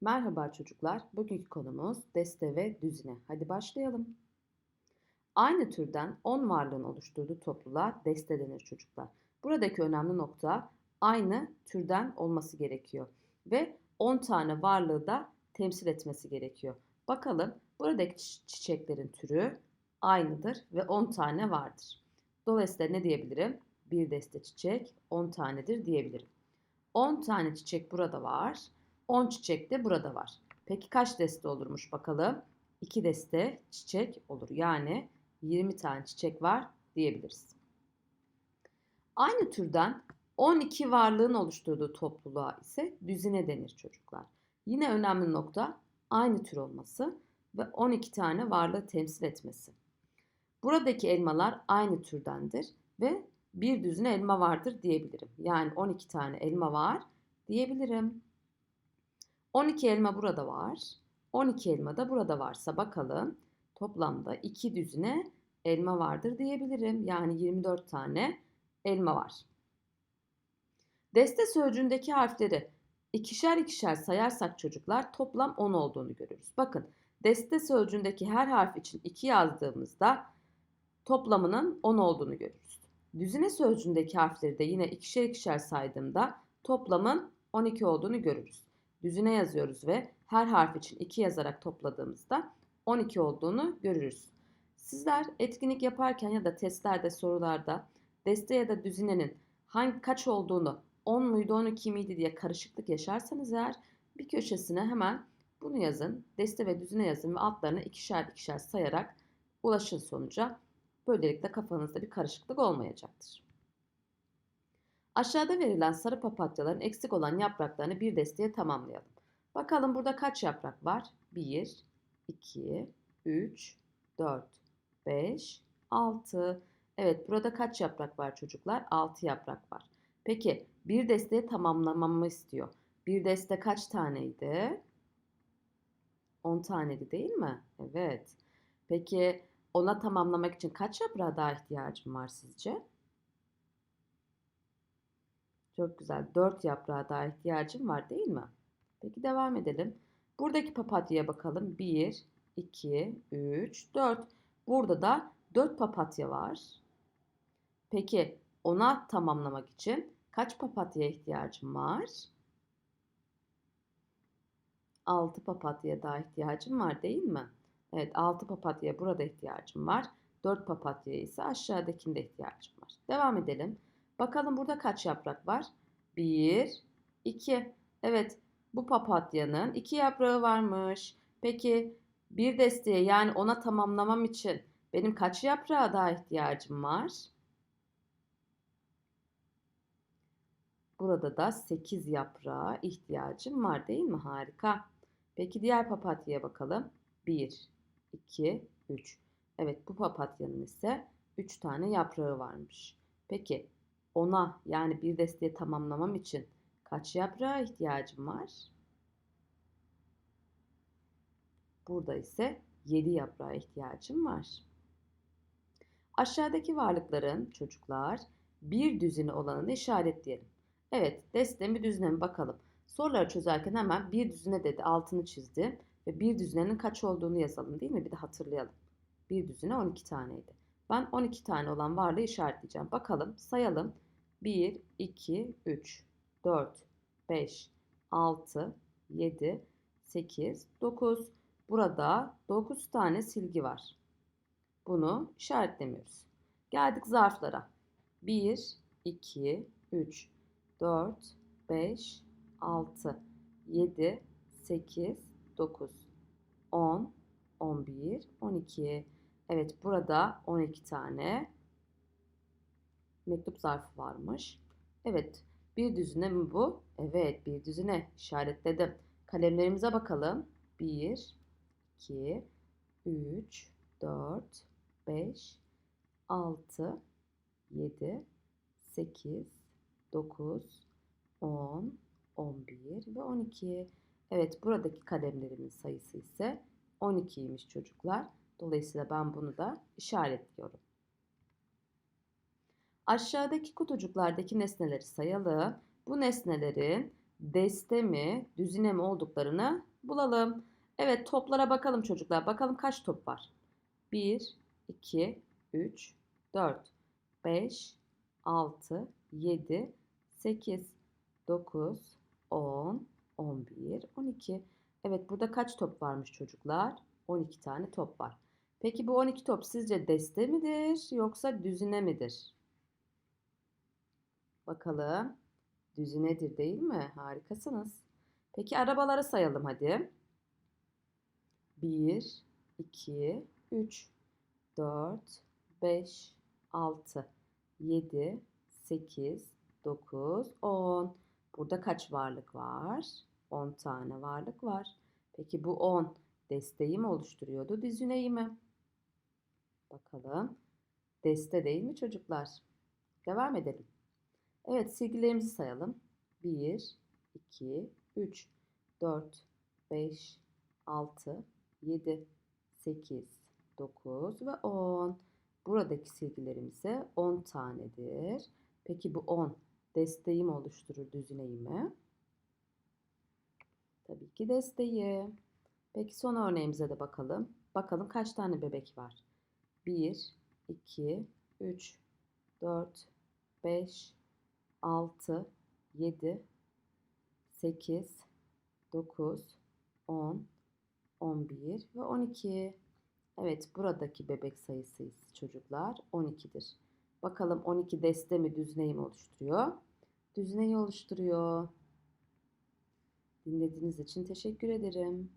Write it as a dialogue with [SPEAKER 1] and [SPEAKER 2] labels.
[SPEAKER 1] Merhaba çocuklar. Bugünkü konumuz deste ve düzine. Hadi başlayalım. Aynı türden 10 varlığın oluşturduğu topluluğa deste denir çocuklar. Buradaki önemli nokta aynı türden olması gerekiyor ve 10 tane varlığı da temsil etmesi gerekiyor. Bakalım buradaki çi- çiçeklerin türü aynıdır ve 10 tane vardır. Dolayısıyla ne diyebilirim? Bir deste çiçek 10 tanedir diyebilirim. 10 tane çiçek burada var. 10 çiçek de burada var. Peki kaç deste olurmuş bakalım? 2 deste çiçek olur. Yani 20 tane çiçek var diyebiliriz. Aynı türden 12 varlığın oluşturduğu topluluğa ise düzine denir çocuklar. Yine önemli nokta aynı tür olması ve 12 tane varlığı temsil etmesi. Buradaki elmalar aynı türdendir ve bir düzine elma vardır diyebilirim. Yani 12 tane elma var diyebilirim. 12 elma burada var. 12 elma da burada varsa bakalım toplamda 2 düzine elma vardır diyebilirim. Yani 24 tane elma var. Deste sözcüğündeki harfleri ikişer ikişer sayarsak çocuklar toplam 10 olduğunu görürüz. Bakın deste sözcüğündeki her harf için 2 yazdığımızda toplamının 10 olduğunu görürüz. Düzine sözcüğündeki harfleri de yine ikişer ikişer saydığımda toplamın 12 olduğunu görürüz. Düzine yazıyoruz ve her harf için 2 yazarak topladığımızda 12 olduğunu görürüz. Sizler etkinlik yaparken ya da testlerde, sorularda deste ya da düzinenin hangi kaç olduğunu 10 muydu 12 miydi diye karışıklık yaşarsanız eğer bir köşesine hemen bunu yazın. Deste ve düzine yazın ve altlarına ikişer ikişer sayarak ulaşın sonuca. Böylelikle kafanızda bir karışıklık olmayacaktır. Aşağıda verilen sarı papatyaların eksik olan yapraklarını bir desteye tamamlayalım. Bakalım burada kaç yaprak var? 1, 2, 3, 4, 5, 6. Evet burada kaç yaprak var çocuklar? 6 yaprak var. Peki bir desteye tamamlamamı istiyor. Bir deste kaç taneydi? 10 taneydi değil mi? Evet. Peki ona tamamlamak için kaç yaprağa daha ihtiyacım var sizce? Çok güzel. 4 yaprağa daha ihtiyacım var değil mi? Peki devam edelim. Buradaki papatyaya bakalım. 1, 2, 3, 4. Burada da 4 papatya var. Peki ona tamamlamak için kaç papatyaya ihtiyacım var? 6 papatyaya daha ihtiyacım var değil mi? Evet 6 papatyaya burada ihtiyacım var. 4 papatyaya ise aşağıdakinde ihtiyacım var. Devam edelim. Bakalım burada kaç yaprak var? 1, 2. Evet bu papatyanın 2 yaprağı varmış. Peki bir desteye yani ona tamamlamam için benim kaç yaprağa daha ihtiyacım var? Burada da 8 yaprağa ihtiyacım var değil mi? Harika. Peki diğer papatyaya bakalım. 1, 2, 3. Evet bu papatyanın ise 3 tane yaprağı varmış. Peki ona yani bir desteği tamamlamam için kaç yaprağa ihtiyacım var? Burada ise 7 yaprağa ihtiyacım var. Aşağıdaki varlıkların çocuklar bir düzine olanını işaretleyelim. Evet deste mi düzine mi bakalım. Soruları çözerken hemen bir düzine dedi altını çizdi ve bir düzinenin kaç olduğunu yazalım değil mi? Bir de hatırlayalım. Bir düzine 12 taneydi. Ben 12 tane olan varlığı işaretleyeceğim. Bakalım sayalım. 1, 2, 3, 4, 5, 6, 7, 8, 9. Burada 9 tane silgi var. Bunu işaretlemiyoruz. Geldik zarflara. 1, 2, 3, 4, 5, 6, 7, 8, 9, 10, 11, 12. Evet burada 12 tane mektup zarfı varmış. Evet bir düzine mi bu? Evet bir düzine işaretledim. Kalemlerimize bakalım. 1, 2, 3, 4, 5, 6, 7, 8, 9, 10, 11 ve 12. Evet buradaki kalemlerimin sayısı ise 12'ymiş çocuklar. Dolayısıyla ben bunu da işaretliyorum. Aşağıdaki kutucuklardaki nesneleri sayalım. Bu nesnelerin deste mi, düzine mi olduklarını bulalım. Evet toplara bakalım çocuklar. Bakalım kaç top var? 1, 2, 3, 4, 5, 6, 7, 8, 9, 10, 11, 12. Evet burada kaç top varmış çocuklar? 12 tane top var. Peki bu 12 top sizce deste midir yoksa düzine midir? Bakalım. Düzinedir değil mi? Harikasınız. Peki arabaları sayalım hadi. 1, 2, 3, 4, 5, 6, 7, 8, 9, 10. Burada kaç varlık var? 10 tane varlık var. Peki bu 10 desteği mi oluşturuyordu, düzineyi mi? Bakalım. Deste değil mi çocuklar? Devam edelim. Evet silgilerimizi sayalım. 1, 2, 3, 4, 5, 6, 7, 8, 9 ve 10. Buradaki silgilerimize 10 tanedir. Peki bu 10 desteği mi oluşturur düzineyi mi? Tabii ki desteği. Peki son örneğimize de bakalım. Bakalım kaç tane bebek var? 1, 2, 3, 4, 5, 6, 7, 8, 9, 10, 11 ve 12. Evet buradaki bebek sayısı çocuklar 12'dir. Bakalım 12 deste mi düzineyi mi oluşturuyor? Düzineyi oluşturuyor. Dinlediğiniz için teşekkür ederim.